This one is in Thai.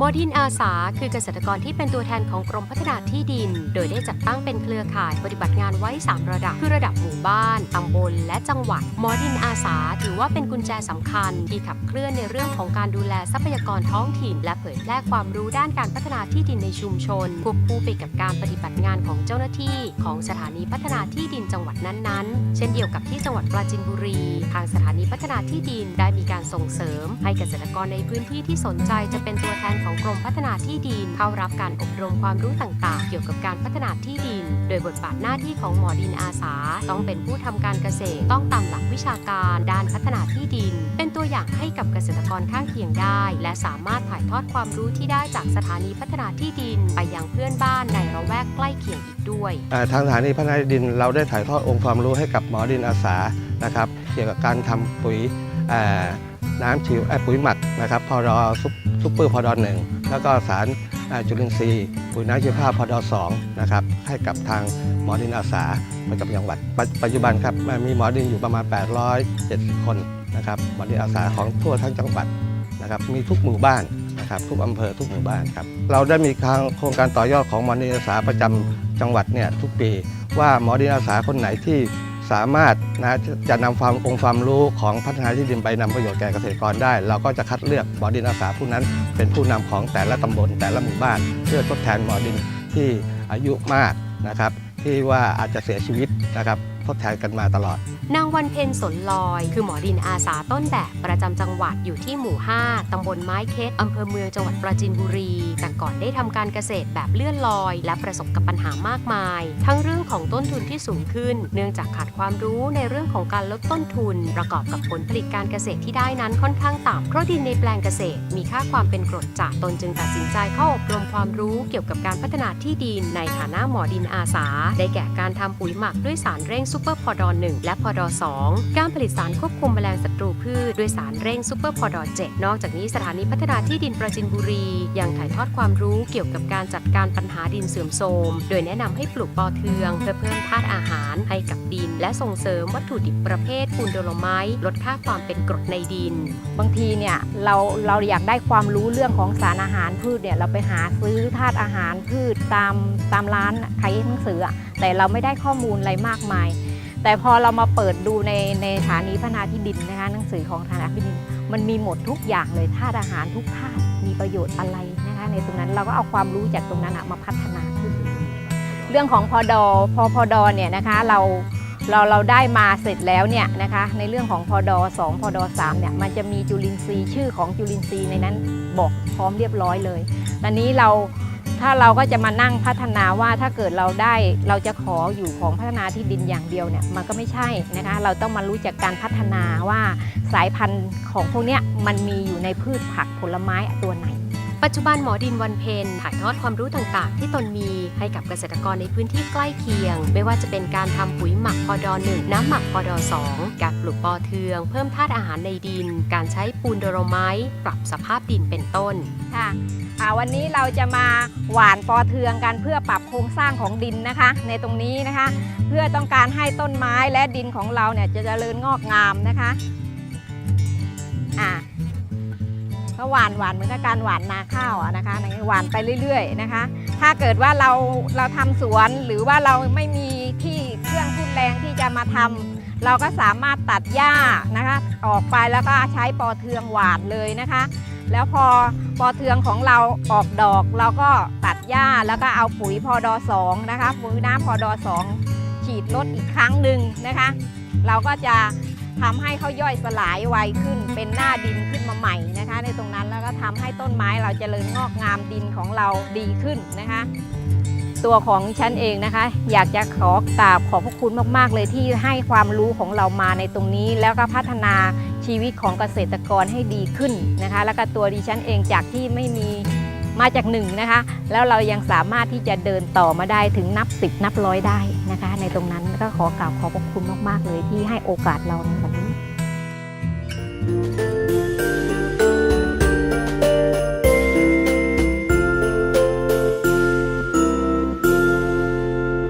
มอดินอาสาคือเกษตรกรที่เป็นตัวแทนของกรมพัฒนาที่ดิน โดยได้จัดตั้งเป็นเครือข่ายปฏิบัติงานไว้ 3 ระดับ คือระดับหมู่บ้าน ตำบล และจังหวัดมอดินอาสา ถือว่าเป็นกุญแจสำคัญ ที่ขับเคลื่อนในเรื่องของการดูแลทรัพยากรท้องถิ่น และเผยแพร่ความรู้ด้านการพัฒนาที่ดินในชุมชนควบคู่ไปกับการปฏิบัติงานของเจ้าหน้าที่ของสถานีพัฒนาที่ดินจังหวัดนั้นๆ เช่นเดียวกับที่จังหวัดปราจีนบุรี ทางสถานีพัฒนาที่ดินได้มีการส่งเสริม ให้เกษตรกรในพื้นที่ที่สนใจจะเป็นตัวแทนของกรมพัฒนาที่ดิน เข้ารับการอบรมความรู้ต่างๆ เกี่ยวกับการพัฒนาที่ดิน โดยบทบาทหน้าที่ของหมอดินอาสา ต้องเป็นผู้ทำการเกษตร ต้องตามหลักวิชาการด้านพัฒนาที่ดิน เป็นตัวอย่างให้กับเกษตรกรข้างเคียงได้ และสามารถถ่ายทอดความรู้ที่ได้จากสถานีพัฒนาที่ดิน ไปยังเพื่อนบ้านในระแวกใกล้เคียงอีกด้วยทางสถานีพัฒนาที่ดินเราได้ถ่ายทอดองค์ความรู้ให้กับหมอดินอาสานะครับ เกี่ยวกับการทำปุ๋ย น้ำชิวปุ๋ยหมักนะครับพอดอซุปซุปเปอร์พอดอหนึ่งแล้วก็สารจุลินทรีย์ปุ๋ยน้ำชีวภาพพอดอสองนะครับให้กับทางหมอดินอาสาประจำจังหวัด ปัจจุบันครับมีหมอดินอยู่ประมาณ 870 คนนะครับหมอดินอาสาของทั่วทั้งจังหวัดนะครับมีทุกหมู่บ้านนะครับทุกอำเภอทุกหมู่บ้านครับเราได้มีทางโครงการต่อยอดของหมอดินอาสาประจำจังหวัดเนี่ยทุกปีว่าหมอดินอาสาคนไหนที่ สามารถนะจะนำความองค์ความรู้ของพัฒนาที่ดินไปนำประโยชน์แก่เกษตรกรได้ เราก็จะคัดเลือกหมอดินอาสาผู้นั้น เป็นผู้นำของแต่ละตำบลแต่ละหมู่บ้าน เพื่อทดแทนหมอดินที่อายุมากนะครับที่ว่าอาจจะเสียชีวิตนะครับ ทดแทนกันมาตลอด นางวันเพ็ญสนลอย คือหมอดินอาสาต้นแบบประจำจังหวัดอยู่ที่หมู่ 5 ตำบลไม้เค็ดอำเภอเมืองจังหวัดปราจีนบุรี แต่ก่อนได้ทำการเกษตรแบบเลื่อนลอย และประสบกับปัญหามากมาย ทั้งเรื่องของต้นทุนที่สูงขึ้น เนื่องจากขาดความรู้ในเรื่องของการลดต้นทุน ประกอบกับผลผลิตการเกษตรที่ได้นั้นค่อนข้างต่ำเพราะดินในแปลงเกษตร มีค่าความเป็นกรดจัดตนจึงตัดสินใจเข้าอบรมความรู้เกี่ยวกับการพัฒนาที่ดินในฐานะหมอดินอาสา ได้แก่การทำปุ๋ยหมักด้วยสารเร่งซูเปอร์พอดอ1และพอดอ2การผลิตสารควบคุมแมลงศัตรูพืชด้วยสารเร่งซูเปอร์พอดอ7นอกจากนี้สถานีพัฒนาที่ดินประจินบุรี ยังถ่ายทอดความรู้เกี่ยวกับการจัดการปัญหาดินเสื่อมโทรม โดยแนะนำให้ปลูกปอเทือง เพื่อเพิ่มธาตุอาหารให้กับดิน และส่งเสริมวัตถุดิบประเภทปูนโดโลไมต์ลดค่าความเป็นกรดในดิน บางทีเนี่ยเราเราอยากได้ความรู้เรื่องของสารอาหารพืชเนี่ยเราไปหาซื้อธาตุอาหารพืชตามตามร้านขายหนังสือแต่เราไม่ได้ข้อมูลอะไรมากมาย แต่พอเรามาเปิดดูในในฐานีพนาที่ดินนะคะหนังสือของฐานะที่ดิน มันมีหมดทุกอย่างเลยธาตุอาหารทุกธาตุมีประโยชน์อะไรนะคะในตรงนั้นเราก็เอาความรู้จากตรงนั้นมาพัฒนาขึ้น เรื่องของพอดอพอพอดอเนี่ยนะคะเราเราเราได้มาเสร็จแล้วเนี่ยนะคะในเรื่องของพอดอ2พอดอ3เนี่ยมันจะมีจุลินทรีย์ชื่อของจุลินทรีย์ในนั้นบอกพร้อมเรียบร้อยเลยตอนนี้เรา ถ้าเราก็จะมานั่งพัฒนาว่าถ้าเกิดเราได้เราจะขออยู่ของพัฒนาที่ดินอย่างเดียวเนี่ยมันก็ไม่ใช่นะคะเราต้องมารู้จักการพัฒนาว่าสายพันธุ์ของพวกเนี้ยมันมีอยู่ในพืชผักผลไม้ตัวไหน ปัจจุบันหมอดินวันเพ็ญถ่ายทอดความรู้ต่างๆ ที่ตนมีให้กับเกษตรกรในพื้นที่ใกล้เคียง ไม่ว่าจะเป็นการทำปุ๋ยหมักพอดอ1น้ำหมักพอดอ2การปลูกปอเทือง เพิ่มธาตุอาหารในดิน การใช้ปูนโดโลไมต์ปรับสภาพดินเป็นต้นค่ะวันนี้เราจะมาหว่านปอเทืองกันเพื่อปรับโครงสร้างของดินนะคะ ในตรงนี้นะคะ เพื่อต้องการให้ต้นไม้และดินของเราเนี่ยจะเจริญงอกงามนะคะอ่า ก็หวานหวานเหมือนกับการหวานนาข้าวอะนะคะหวานไปเรื่อยๆนะคะ ถ้าเกิดว่าเราเราทำสวนหรือว่าเราไม่มีที่เครื่องทุนแรงที่จะมาทำเราก็สามารถตัดหญ้านะคะออกไปแล้วก็ใช้ปอเทืองหว่านเลยนะคะ แล้วพอปอเทืองของเราออกดอก เราก็ตัดหญ้าแล้วก็เอาปุ๋ยพอดอสองนะคะปุ๋ยน้ำพอดอสองฉีดลดอีกครั้งหนึ่งนะคะ เราก็จะ ทำให้เขาย่อยสลายไวขึ้น เป็นหน้าดินขึ้นมาใหม่นะคะ ในตรงนั้นแล้วก็ทำให้ต้นไม้เราจเจริญงอกงามดินของเราดีขึ้นนะคะ ตัวของฉันเองนะคะ อยากจะขอกราบขอบพระคุณมากๆ เลยที่ให้ความรู้ของเรามาในตรงนี้ แล้วก็พัฒนาชีวิตของเกษตรกรให้ดีขึ้นนะคะ แล้วก็ตัวดิฉันเองจากที่ไม่มี มาจากหนึ่งนะคะ แล้วเรายังสามารถที่จะเดินต่อมาได้ถึงนับสิบนับร้อยได้นะคะ ในตรงนั้นก็ขอกราบขอบพระคุณมากๆเลยที่ให้โอกาสเราในวัน